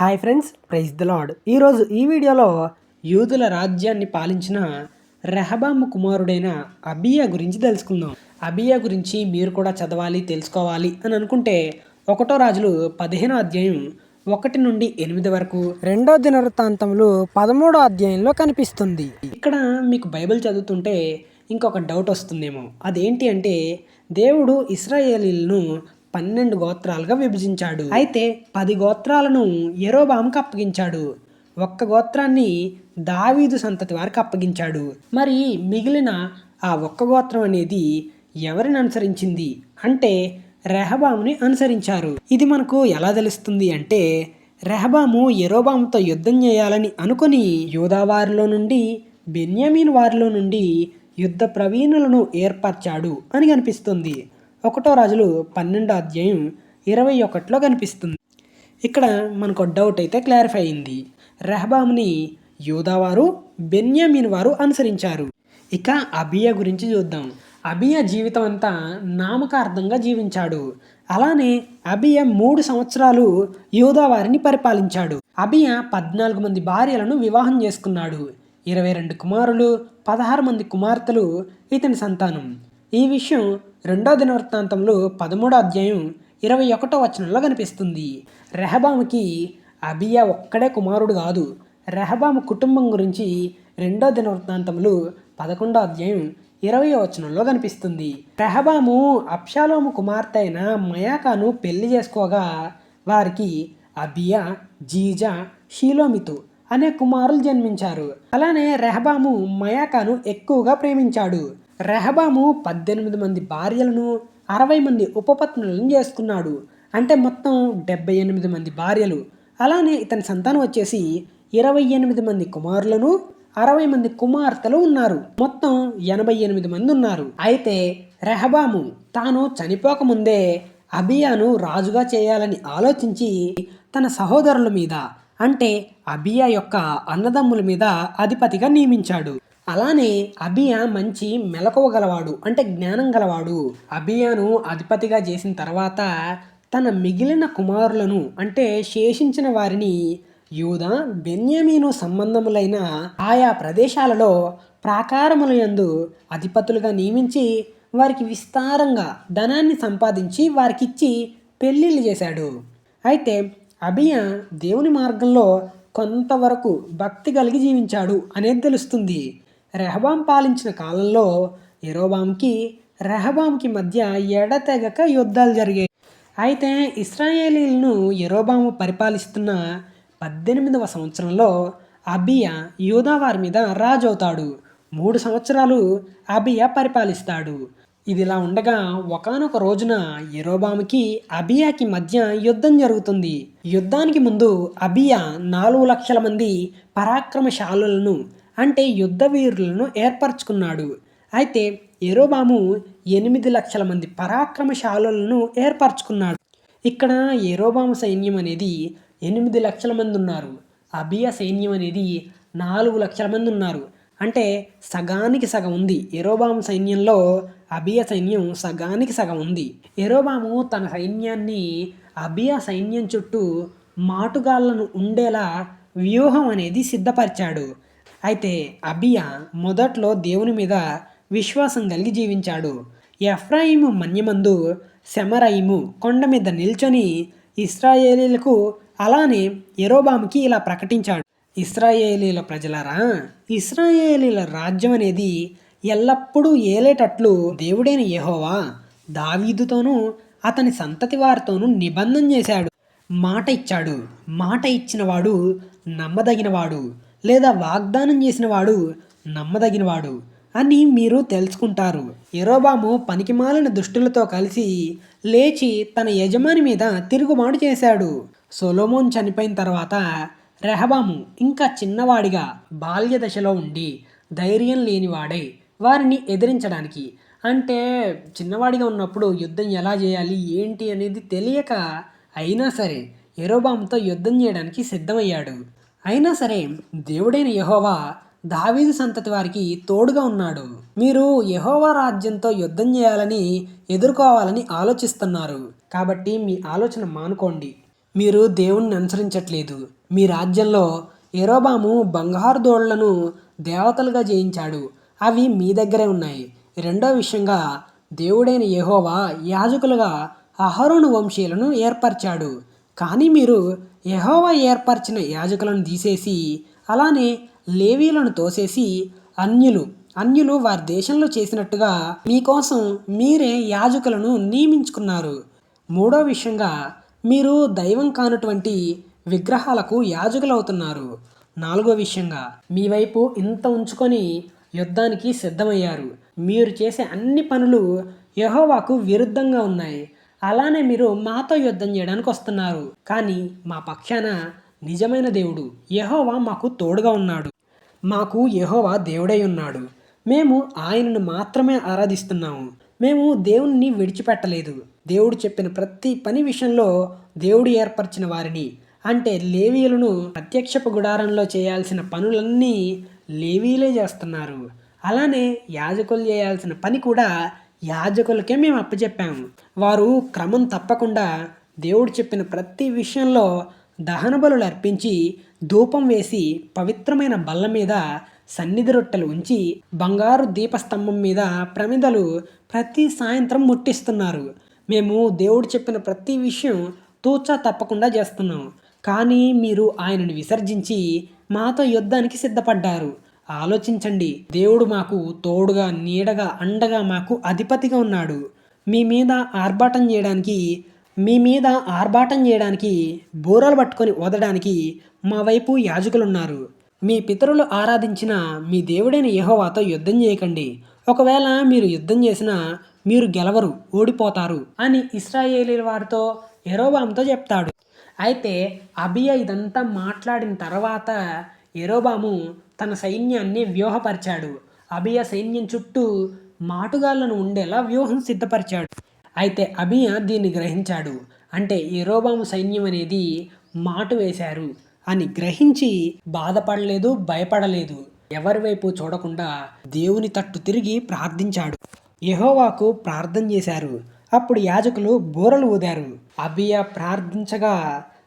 Hi friends praise the Lord ఈరోజు ఈ వీడియోలో యూదుల రాజ్యాన్ని పాలించిన రెహబాము కుమారుడైన అబియా గురించి తెలుసుకుందాం. అబియా గురించి మీరు కూడా చదవాలి తెలుసుకోవాలి అని అనుకుంటే ఒకటో రాజులు పదిహేనో అధ్యాయం ఒకటి నుండి ఎనిమిది వరకు రెండో దినవృత్తాంతములు పదమూడో అధ్యాయంలో కనిపిస్తుంది. ఇక్కడ మీకు బైబిల్ చదువుతుంటే ఇంకొక డౌట్ వస్తుందేమో. అదేంటి అంటే దేవుడు ఇస్రాయేలీలను పన్నెండు గోత్రాలుగా విభజించాడు. అయితే పది గోత్రాలను ఎరోబాముకు అప్పగించాడు. ఒక్క గోత్రాన్ని దావీదు సంతతి వారికి అప్పగించాడు. మరి మిగిలిన ఆ ఒక్క గోత్రం అనేది ఎవరిని అనుసరించింది? అంటే రెహబాముని అనుసరించారు. ఇది మనకు ఎలా తెలుస్తుంది అంటే రెహబాము ఎరోబాముతో యుద్ధం చేయాలని అనుకుని యూదావారిలో నుండి బెన్యామీన్ వారిలో నుండి యుద్ధ ప్రవీణులను ఏర్పరచాడు అని కనిపిస్తుంది. ఒకటో రాజులు పన్నెండో అధ్యాయం ఇరవై ఒకటిలో కనిపిస్తుంది. ఇక్కడ మనకు డౌట్ అయితే క్లారిఫై అయింది. రెహబాముని యూదావారు బెన్యామిన్ వారు అనుసరించారు. ఇక అబియా గురించి చూద్దాం. అబియా జీవితం అంతా నామకార్థంగా జీవించాడు. అలానే అబియా మూడు సంవత్సరాలు యూదావారిని పరిపాలించాడు. అబియా పద్నాలుగు మంది భార్యలను వివాహం చేసుకున్నాడు. ఇరవై రెండు కుమారులు పదహారు మంది కుమార్తెలు ఇతని సంతానం. ఈ విషయం రెండో దినవృత్తాంతంలో పదమూడో అధ్యాయం ఇరవై ఒకటో వచనంలో కనిపిస్తుంది. రెహబాముకి అబియా ఒక్కడే కుమారుడు కాదు. రెహబాము కుటుంబం గురించి రెండో దినవృత్తాంతంలో పదకొండో అధ్యాయం ఇరవై వచనంలో కనిపిస్తుంది. రెహబాము అప్షాలోము కుమార్తె అయిన మయాకాను పెళ్ళి చేసుకోగా వారికి అబియా జీజా షీలోమితు అనే కుమారులు జన్మించారు. అలానే రెహబాము మయాకాను ఎక్కువగా ప్రేమించాడు. రెహబాము పద్దెనిమిది మంది భార్యలను అరవై మంది ఉపపత్నులను చేసుకున్నాడు. అంటే మొత్తం డెబ్బై ఎనిమిది మంది భార్యలు. అలానే ఇతని సంతానం వచ్చేసి ఇరవై ఎనిమిది మంది కుమారులను అరవై మంది కుమార్తెలు ఉన్నారు. మొత్తం ఎనభై ఎనిమిది మంది ఉన్నారు. అయితే రెహబాము తాను చనిపోకముందే అబియాను రాజుగా చేయాలని ఆలోచించి తన సహోదరుల మీద అంటే అబియా యొక్క అన్నదమ్ముల మీద అధిపతిగా నియమించాడు. అలానే అబియా మంచి మెలకువ గలవాడు అంటే జ్ఞానం గలవాడు. అబియాను అధిపతిగా చేసిన తర్వాత తన మిగిలిన కుమారులను అంటే శేషించిన వారిని యూద బెన్యామీను సంబంధములైన ఆయా ప్రదేశాలలో ప్రాకారముల యందు అధిపతులుగా నియమించి వారికి విస్తారంగా ధనాన్ని సంపాదించి వారికిచ్చి పెళ్ళిళ్ళు చేశాడు. అయితే అభియా దేవుని మార్గంలో కొంతవరకు భక్తి కలిగి జీవించాడు అనేది తెలుస్తుంది. రెహబాం పాలించిన కాలంలో ఎరోబాంకి రెహబాంకి మధ్య ఎడతెగక యుద్ధాలు జరిగాయి. అయితే ఇస్రాయేలీలను ఎరోబాము పరిపాలిస్తున్న పద్దెనిమిదవ సంవత్సరంలో అబియా యూదావారి మీద రాజు అవుతాడు మూడు సంవత్సరాలు అబియా పరిపాలిస్తాడు. ఇదిలా ఉండగా ఒకనొక రోజున ఎరోబాముకి అబియాకి మధ్య యుద్ధం జరుగుతుంది. యుద్ధానికి ముందు అబియా నాలుగు లక్షల మంది పరాక్రమశాలులను అంటే యుద్ధ వీరులను ఏర్పరచుకున్నాడు. అయితే ఎరోబాము ఎనిమిది లక్షల మంది పరాక్రమశాలులను ఏర్పరచుకున్నాడు. ఇక్కడ ఎరోబాము సైన్యం అనేది ఎనిమిది లక్షల మంది ఉన్నారు అబియా సైన్యం అనేది నాలుగు లక్షల మంది ఉన్నారు అంటే సగానికి సగం ఉంది. ఎరోబాము సైన్యంలో అబియా సైన్యం సగానికి సగం ఉంది. ఎరోబాము తన సైన్యాన్ని అబియా సైన్యం చుట్టూ మాటుగాళ్ళను ఉండేలా వ్యూహం అనేది సిద్ధపరిచాడు. అయితే అబియా మొదట్లో దేవుని మీద విశ్వాసం కలిగి జీవించాడు. ఎఫ్రాయిము మన్యమందు శమరాయిము కొండ మీద నిల్చొని ఇస్రాయేలీలకు అలానే ఎరోబాముకి ఇలా ప్రకటించాడు. ఇస్రాయేలీల ప్రజలారా ఇస్రాయేలీల రాజ్యం అనేది ఎల్లప్పుడూ ఏలేటట్లు దేవుడైన యెహోవా దావీదుతోనూ అతని సంతతి వారితోనూ నిబంధన చేశాడు. మాట ఇచ్చాడు. మాట ఇచ్చినవాడు నమ్మదగినవాడు. లేదా వాగ్దానం చేసినవాడు నమ్మదగినవాడు అని మీరు తెలుసుకుంటారు. ఎరోబాము పనికిమాలిన దుష్టులతో కలిసి లేచి తన యజమాని మీద తిరుగుబాటు చేశాడు. సొలోమోన్ చనిపోయిన తర్వాత రెహబాము ఇంకా చిన్నవాడిగా బాల్య దశలో ఉండి ధైర్యం లేనివాడై వారిని ఎదిరించడానికి అంటే చిన్నవాడిగా ఉన్నప్పుడు యుద్ధం ఎలా చేయాలి ఏంటి అనేది తెలియక అయినా సరే ఎరోబాముతో యుద్ధం చేయడానికి సిద్ధమయ్యాడు. అయినా సరే దేవుడైన యహోవా దావీదు సంతతి వారికి తోడుగా ఉన్నాడు. మీరు యహోవా రాజ్యంతో యుద్ధం చేయాలని ఎదుర్కోవాలని ఆలోచిస్తున్నారు. కాబట్టి మీ ఆలోచన మానుకోండి. మీరు దేవుణ్ణి అనుసరించట్లేదు. మీ రాజ్యంలో ఎరోబాము బంగారు దోళ్ళను దేవతలుగా జయించాడు. అవి మీ దగ్గరే ఉన్నాయి. రెండో విషయంగా దేవుడైన యహోవా యాజకులుగా అహరోను వంశీయులను ఏర్పరిచాడు. కానీ మీరు యహోవా ఏర్పరిచిన యాజకులను తీసేసి అలానే లేవీలను తోసేసి అన్యులు అన్యులు వారి దేశంలో చేసినట్టుగా మీకోసం మీరే యాజకులను నియమించుకున్నారు. మూడో విషయంగా మీరు దైవం కానటువంటి విగ్రహాలకు యాజకులవుతున్నారు. నాలుగో విషయంగా మీ వైపు ఇంత ఉంచుకొని యుద్ధానికి సిద్ధమయ్యారు. మీరు చేసే అన్ని పనులు యహోవాకు విరుద్ధంగా ఉన్నాయి. అలానే మీరు మాతో యుద్ధం చేయడానికి వస్తున్నారు. కానీ మా పక్షాన నిజమైన దేవుడు యహోవా మాకు తోడుగా ఉన్నాడు. మాకు యహోవా దేవుడై ఉన్నాడు. మేము ఆయనను మాత్రమే ఆరాధిస్తున్నాము. మేము దేవుణ్ణి విడిచిపెట్టలేదు. దేవుడు చెప్పిన ప్రతి పని విషయంలో దేవుడు ఏర్పరిచిన వారిని అంటే లేవీయులను ప్రత్యక్షపు గుడారంలో చేయాల్సిన పనులన్నీ లేవీలే చేస్తున్నారు. అలానే యాజకులు చేయాల్సిన పని కూడా యాజకులకే మేము అప్పచెప్పాము వారు క్రమం తప్పకుండా దేవుడు చెప్పిన ప్రతి విషయంలో దహన బలులు అర్పించి ధూపం వేసి పవిత్రమైన బల్ల మీద సన్నిధి రొట్టెలు ఉంచి బంగారు దీపస్తంభం మీద ప్రమిదలు ప్రతి సాయంత్రం ముట్టిస్తున్నారు. మేము దేవుడు చెప్పిన ప్రతి విషయం తూచా తప్పకుండా చేస్తున్నాం. కానీ మీరు ఆయనను విసర్జించి మాతో యుద్ధానికి సిద్ధపడ్డారు. ఆలోచించండి. దేవుడు మాకు తోడుగా నీడగా అండగా మాకు అధిపతిగా ఉన్నాడు. మీ మీద ఆర్భాటం చేయడానికి మీ మీద ఆర్భాటం చేయడానికి బూరలు పట్టుకొని వదడానికి మా వైపు యాజకులున్నారు. మీ పితరులు ఆరాధించిన మీ దేవుడైన యహోవాతో యుద్ధం చేయకండి. ఒకవేళ మీరు యుద్ధం చేసినా మీరు గెలవరు ఓడిపోతారు అని ఇస్రాయేలీల వారితో ఎరోబామ్తో చెప్తాడు. అయితే అబియా ఇదంతా మాట్లాడిన తర్వాత ఎరోబాము తన సైన్యాన్ని వ్యూహపరిచాడు. అబియా సైన్యం చుట్టూ మాటుగాళ్ళను ఉండేలా వ్యూహం సిద్ధపరిచాడు. అయితే అబియా దీన్ని గ్రహించాడు. అంటే ఎరోబాము సైన్యం అనేది మాటు వేశారు అని గ్రహించి బాధపడలేదు భయపడలేదు. ఎవరి వైపు చూడకుండా దేవుని తట్టు తిరిగి ప్రార్థించాడు. యహోవాకు ప్రార్థన చేశారు. అప్పుడు యాజకులు బూరలు ఊదారు. అబియా ప్రార్థించగా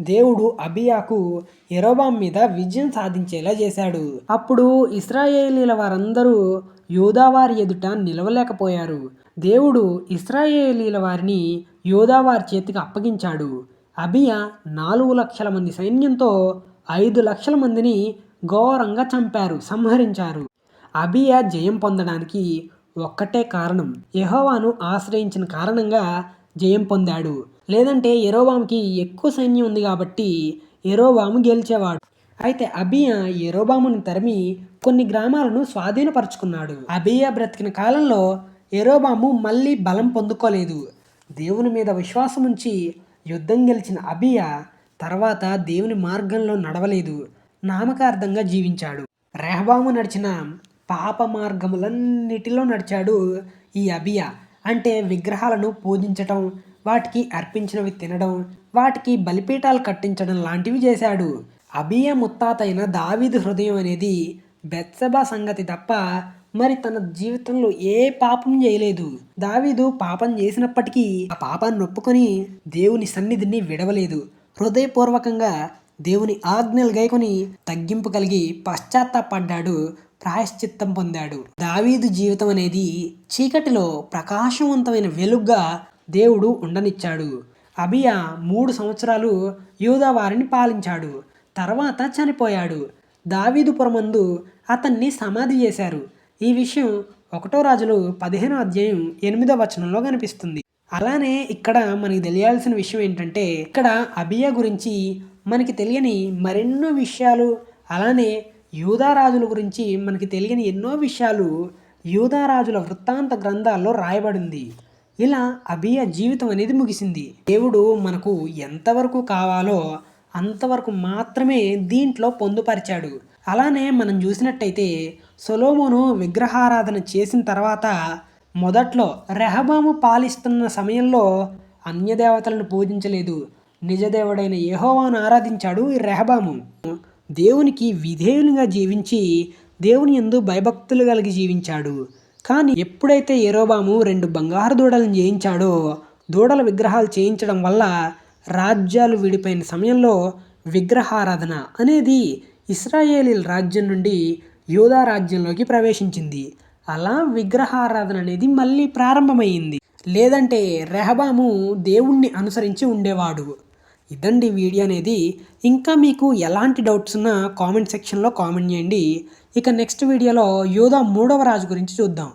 దేవుడు అబియాకు ఎరోబాం మీద విజయం సాధించేలా చేశాడు. అప్పుడు ఇస్రాయేలీల వారందరూ యోధావారి ఎదుట నిలవలేకపోయారు. దేవుడు ఇస్రాయేలీల వారిని యోధావారి చేతికి అప్పగించాడు. అబియా నాలుగు లక్షల మంది సైన్యంతో ఐదు లక్షల మందిని ఘోరంగా చంపారు సంహరించారు. అబియా జయం పొందడానికి ఒక్కటే కారణం యహోవాను ఆశ్రయించిన కారణంగా జయం పొందాడు. లేదంటే ఎరోబామ్కి ఎక్కువ సైన్యం ఉంది కాబట్టి ఎరోబాము గెలిచేవాడు. అయితే అబియా ఎరోబామును తరిమి కొన్ని గ్రామాలను స్వాధీనపరుచుకున్నాడు. అబియా బ్రతికిన కాలంలో ఎరోబాము మళ్ళీ బలం పొందుకోలేదు. దేవుని మీద విశ్వాసం ఉంచి యుద్ధం గెలిచిన అబియా తర్వాత దేవుని మార్గంలో నడవలేదు. నామకార్థంగా జీవించాడు. రెహబాము నడిచిన పాప మార్గములన్నిటిలో నడిచాడు ఈ అబియా. అంటే విగ్రహాలను పూజించటం వాటికి అర్పించినవి తినడం వాటికి బలిపీఠాలు కట్టించడం లాంటివి చేశాడు. అబియ ముత్తాతైన దావీదు హృదయం అనేది బెత్సబా సంగతి తప్ప మరి తన జీవితంలో ఏ పాపం చేయలేదు. దావీదు పాపం చేసినప్పటికీ ఆ పాపాన్ని ఒప్పుకొని దేవుని సన్నిధిని విడవలేదు. హృదయపూర్వకంగా దేవుని ఆజ్ఞలు గైకొని తగ్గింపు కలిగి పశ్చాత్తాపడ్డాడు ప్రాయశ్చిత్తం పొందాడు. దావీదు జీవితం అనేది చీకటిలో ప్రకాశవంతమైన వెలుగ్గా దేవుడు ఉండనిచ్చాడు. అబియా మూడు సంవత్సరాలు యూదా వారిని పాలించాడు. తర్వాత చనిపోయాడు. దావీదుపురమందు అతన్ని సమాధి చేశారు. ఈ విషయం ఒకటో రాజులు పదిహేనో అధ్యాయం ఎనిమిదో వచనంలో కనిపిస్తుంది. అలానే ఇక్కడ మనకి తెలియాల్సిన విషయం ఏంటంటే ఇక్కడ అబియా గురించి మనకి తెలియని మరెన్నో విషయాలు అలానే యూదారాజుల గురించి మనకి తెలియని ఎన్నో విషయాలు యూదారాజుల వృత్తాంత గ్రంథాల్లో రాయబడింది. ఇలా అభియ జీవితం అనేది ముగిసింది. దేవుడు మనకు ఎంతవరకు కావాలో అంతవరకు మాత్రమే దీంట్లో పొందుపరిచాడు. అలానే మనం చూసినట్టయితే సొలోమోను విగ్రహారాధన చేసిన తర్వాత మొదట్లో రెహబాము పాలిస్తున్న సమయంలో అన్యదేవతలను పూజించలేదు. నిజదేవుడైన యహోవాను ఆరాధించాడు రెహబాము. దేవునికి విధేయునిగా జీవించి దేవుని ఎందు భయభక్తులు కలిగి జీవించాడు. కానీ ఎప్పుడైతే ఎరోబాము రెండు బంగారు దూడలను చేయించాడో దూడల విగ్రహాలు చేయించడం వల్ల రాజ్యాలు విడిపోయిన సమయంలో విగ్రహారాధన అనేది ఇస్రాయేలీల రాజ్యం నుండి యూదా రాజ్యంలోకి ప్రవేశించింది. అలా విగ్రహారాధన అనేది మళ్ళీ ప్రారంభమైంది. లేదంటే రెహబాము దేవుణ్ణి అనుసరించి ఉండేవాడు. ఇదండి వీడియో అనేది. ఇంకా మీకు ఎలాంటి డౌట్స్ ఉన్నా కామెంట్ సెక్షన్లో కామెంట్ చేయండి. ఇక నెక్స్ట్ వీడియోలో యోధా మూడవ రాజు గురించి చూద్దాం.